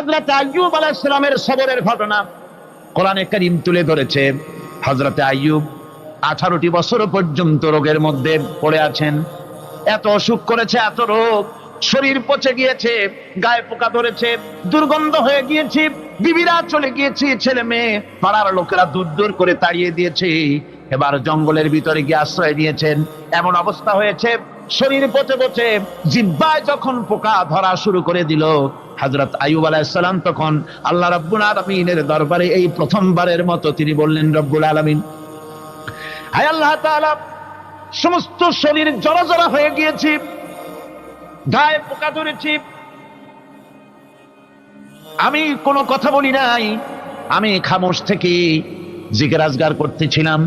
হজরত আইয়ুব আলাইসালামের সবরের ঘটনা। কোরআনে করিম তুলে ধরেছে হজরতে আইয়ুব আঠারোটি বছর পর্যন্ত রোগের মধ্যে পড়ে আছেন। এত অসুখ করেছে, এত রোগ, শরীর পচে গিয়েছে, গায়ে পোকা ধরেছে, দুর্গন্ধ হয়ে গিয়েছে, বিবিরা চলে গিয়েছে ছেলে মেয়ে, পাড়ার লোকেরা দূর দূর করে তাড়িয়ে দিয়েছে, এবার জঙ্গলের ভিতরে গিয়ে আশ্রয় নিয়েছেন। এমন অবস্থা হয়েছে, শরীর পচে পচে, জিব্বায় যখন পোকা ধরা শুরু করে দিল হজরত আয়ুব আলাইসালাম তখন আল্লাহ রব্বুল আলমিনের দরবারে এই প্রথমবারের মতো তিনি বললেন, রব্বুল আলমিন, হায় আল্লাহ সমস্ত শরীর জড়া জড়া হয়ে গিয়েছি, গায়ে পোকা ধরেছি। আমি কোনো কথা বলি নাই, আমি খামোশ থেকে জিজ্ঞাসগার করতেছিলাম।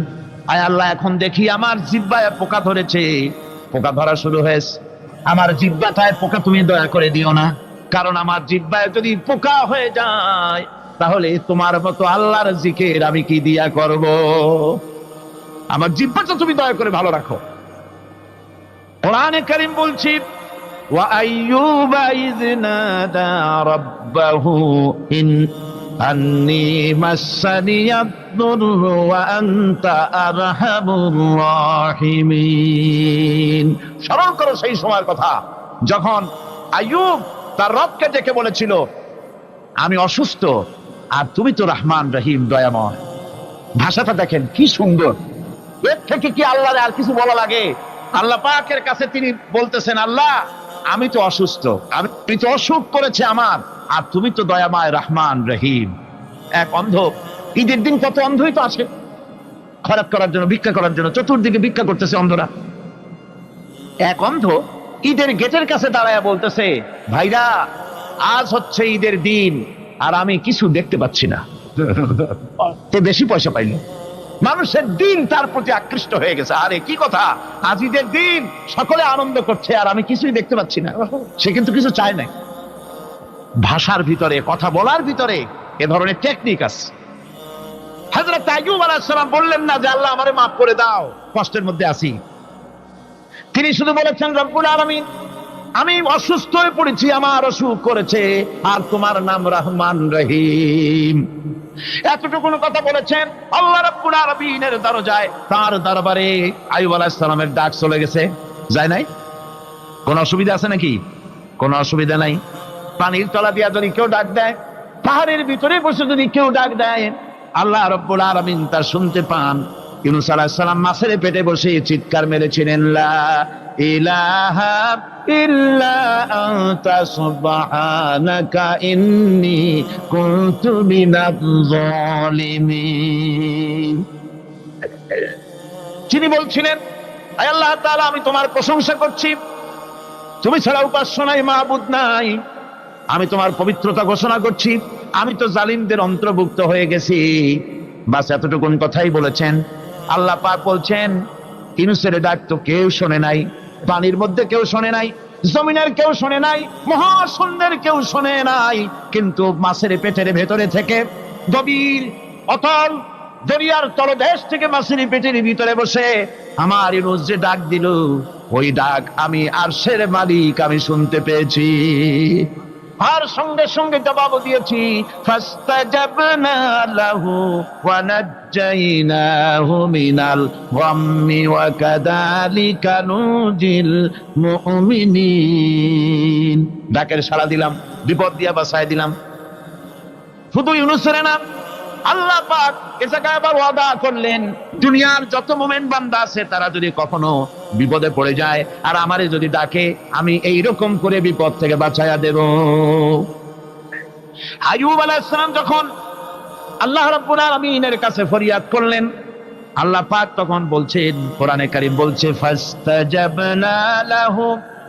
আয় আল্লাহ, এখন দেখি আমার জিব্বায় পোকা ধরেছে। পোকা ধরা শুরু হয়েছে। আমার জিব্বাটায় পোকা তুমি দয়া করে দিও না। কারণ আমার জিব্বায় যদি পোকা হয়ে যায় তাহলে তোমার মতো আল্লাহর জিকের আমি কি দিয়া করব আমার জিব্বাটা তুমি দয়া করে ভালো রাখো কোরআনে কারিম বলছি وأيوب إذ نادى ربه إن أني مسني الضر وأنت أرحم الراحمين স্মরণ করো সেই সময়ের কথা যখন আইয়ুব তার রবকে ডেকে বলেছিল, আমি অসুস্থ আর তুমি তো রহমান রহিম, দয়াময়। ভাষাটা দেখেন কি সুন্দর। এর থেকে কি আল্লাহরে আর কিছু বলা লাগে? আল্লাহ পাকের কাছে তিনি বলতেছেন, আল্লাহ, আমি তো অসুস্থ, আমি তো অসুখ করেছে আমার, আর তুমি তো দয়াময়, রহমান রহিম। এক অন্ধ, ঈদের দিন কত অন্ধই তো আছে খরাত করার জন্য, ভিক্ষা করার জন্য, চতুর্দিকে ভিক্ষা করতেছে অন্ধরা। এক অন্ধ ঈদের গেটের কাছে দাঁড়ায় বলতেছে, ভাইরা, আজ হচ্ছে ঈদের দিন, আর আমি কিছু দেখতে পাচ্ছি না। বেশি পয়সা পাইলো। মানুষের দিন তার প্রতি আকৃষ্ট হয়ে গেছে। আরে, কি কথা? আজ ঈদের দিন, সকলে আনন্দ করছে, আর আমি কিছুই দেখতে পাচ্ছি না। সে কিন্তু কিছু চায় না ভাষার ভিতরে, কথা বলার ভিতরে এ ধরনের টেকনিক আছে। হযরত আইয়ুব আলাইহিস সালাম বললেন না যে, আল্লাহ আমারে মাফ করে দাও, কষ্টের মধ্যে আছি। তিনি শুধু বলেছেন, রব্বুল আলামিন, আমি অসুস্থ হয়ে পড়েছি, আমার অসুখ করেছে, আর তোমার নাম রহমান রহিম। এতটুকুন কথা বলেছেন, আল্লাহ রাব্বুল আলামিনের দরজায়, তার দরবারে আলাইহিস সালামের ডাক চলে গেছে। যায় নাই? কোন অসুবিধা আছে নাকি? কোন অসুবিধা নাই? পানির তলা দিয়া যদি কেউ ডাক দেয়, পাহাড়ের ভিতরে বসে যদি কেউ ডাক দেয়, আল্লাহ রব্বুল আলামিন তার শুনতে পান। ইউনুস সালাম মাছের পেটে বসে চিৎকার মেরেছিলেন, লা বলছিলেন আল্লাহ তাআলা, আমি তোমার প্রশংসা করছি। তুমি ছাড়া উপাস্য নাই মাহবুদ নাই। আমি তোমার পবিত্রতা ঘোষণা করছি। আমি তো জালিমদের অন্তর্ভুক্ত হয়ে গেছি। বাস এতটুকুন কথাই বলেছেন। আল্লাহ পাক বলছেন, ইনুসের ডাক তো কেউ শোনে নাই, পানির মধ্যে কেউ শোনে নাই, জমিনের কেউ শোনে নাই মহাশূন্যের কেউ শোনে নাই, কিন্তু মাছের পেটের ভেতরে থেকে গভীর, অতল দরিয়ার তলদেশ থেকে মাছের পেটের ভিতরে বসে আমার ইনুস যে ডাক দিল, ওই ডাক আমি আরশের মালিক আমি শুনতে পেয়েছি। আর সঙ্গে সঙ্গে জবাব দিয়েছি, ফাস্তাজাবনা লাহু ডাকের দিলাম, বিপদ দিয়া বাঁচায় দিলাম। শুধু ইউনুসের না আল্লাহ পাক এ জায়গায় আবার ওয়াদা করলেন, দুনিয়ার যত মোমেন বান্দা আছে, তারা যদি কখনো বিপদে পড়ে যায়, আর আমারে যদি ডাকে, আমি এই রকম করে বিপদ থেকে বাঁচাইয়া দেব। আইয়ুব আলাইহিস সালাম যখন আল্লাহ রাব্বুল আলামিনের কাছে ফরিয়াদ করলেন, আল্লাহ পাক তখন বলছেন, কোরআনে কারীম বলছে, ফাস্তাজাবনা লাহু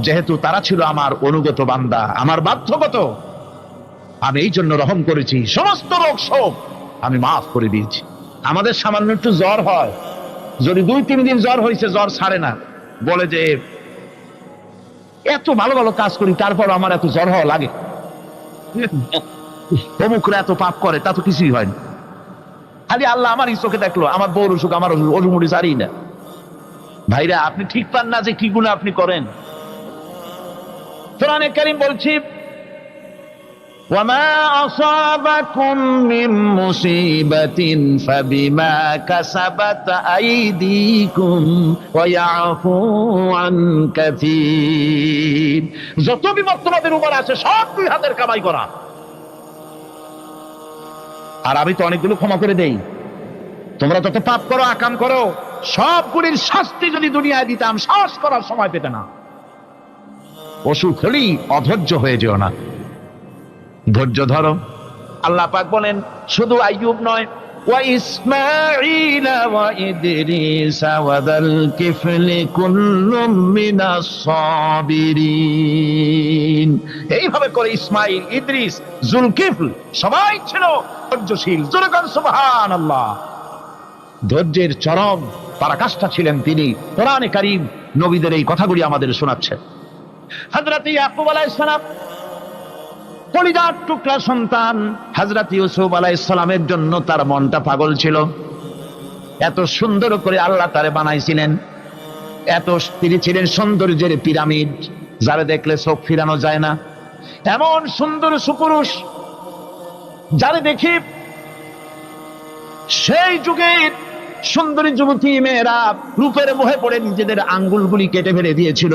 যেহেতু তারা ছিল আমার অনুগত বান্দা, আমার বাধ্যগত। আমি এই জন্য রহম করেছি, সমস্ত রোগ শোক আমি মাফ করে দিয়েছি। আমাদের সামান্য একটু জ্বর হয়। যদি দুই, তিন দিন জ্বর হয়েছে জ্বর ছাড়ে না। বলে যে, এত ভালো ভালো কাজ করি, তারপর আমার এত জ্বর হওয়া লাগে। অমুকরা এত পাপ করে, তা তো কিছুই হয়নি খালি আল্লাহ আমার চোখে দেখল, আমার বউর অসুখ, আমার অসুখ অসুমুড়ি সারি না। ভাইরা, আপনি ঠিক পান না যে কি গুণ আপনি করেন? কোরআনে কারিম বলছি وما أصابكم من مصيبة فبما كسبت أيديكم ويعفو عن كثير যত বিপদ তোমাদের উপর আছে সব দুই হাতের কামাই করা আর আমি তো অনেকগুলো ক্ষমা করে দেই তোমরা তত পাপ করো আকাম করো সবগুলির শাস্তি যদি দুনিয়ায় দিতাম সাহস করার সময় পেতে না অসুখ হলেই অধৈর্য হয়ে যেও না ধৈর্য ধরো আল্লাহ পাক বলেন শুধু আইয়ুব নয় وإسماعيل وإدريس وذا الكفل كل من الصابرين এইভাবে করে ইসমাইল ইদ্রিস জুলকিফল সবাই ছিল ধৈর্যশীল জোরকান সুবহান আল্লাহ ধৈর্যের চরম পরাকাষ্ঠা ছিলেন তিনি কোরআনে কারিম নবীদের এই কথাগুলি আমাদের শোনাচ্ছেন হযরত ইয়াকুব আলাইহিস কলিজার টুকরা সন্তান হযরত ইউসুফ জন্য তার মনটা পাগল ছিল। এত সুন্দর করে আল্লাহ তারে বানাইছিলেন। এত তিনি ছিলেন সৌন্দর্যের পিরামিড, যারা দেখলে চোখ ফিরানো যায় না। এমন সুন্দর সুপুরুষ, যারে দেখি সেই যুগের সুন্দরী যুবতী মেয়েরা রূপের মোহে পড়ে নিজেদের আঙ্গুলগুলি কেটে ফেলে দিয়েছিল।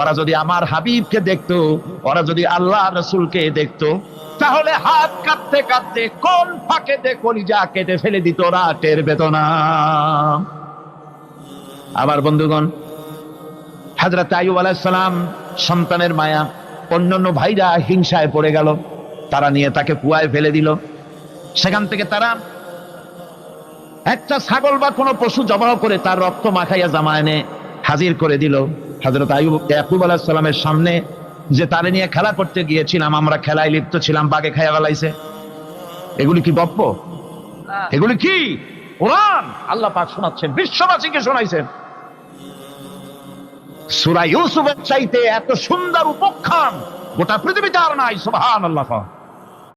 ওরা যদি আমার হাবিবকে দেখতো, ওরা যদি আল্লাহ রসুলকে দেখতো, তাহলে হাত কাঁদতে কাঁদতে কোন ফাঁকে কলিজা কেটে ফেলে দিত ওরা টের বেদনা। আবার বন্ধুগণ হাজরত আইব আলাইসালাম সন্তানের মায়া, অন্যান্য ভাইরা হিংসায় পড়ে গেল। তারা নিয়ে তাকে কুয়ায় ফেলে দিল। সেখান থেকে তারা একটা ছাগল বা কোনো পশু জবাহ করে তার রক্ত মাখাইয়া জামা এনে হাজির করে দিল। হজরত আইব ইয়াকুব আলাহ সালামের সামনে যে তারে নিয়ে খেলা করতে গিয়েছিলাম আমরা খেলায় লিপ্ত ছিলাম বাগে খাইয়া বেলাইছে এগুলি কি গপ্প এগুলি কি? কোরআন? আল্লাহ পাক শোনাচ্ছেন বিশ্ববাসীকে শোনাইছেন। সুরা ইউসুফের চাইতে এত সুন্দর উপখ্যান গোটা পৃথিবীতে আর নাই সুবহান আল্লাহ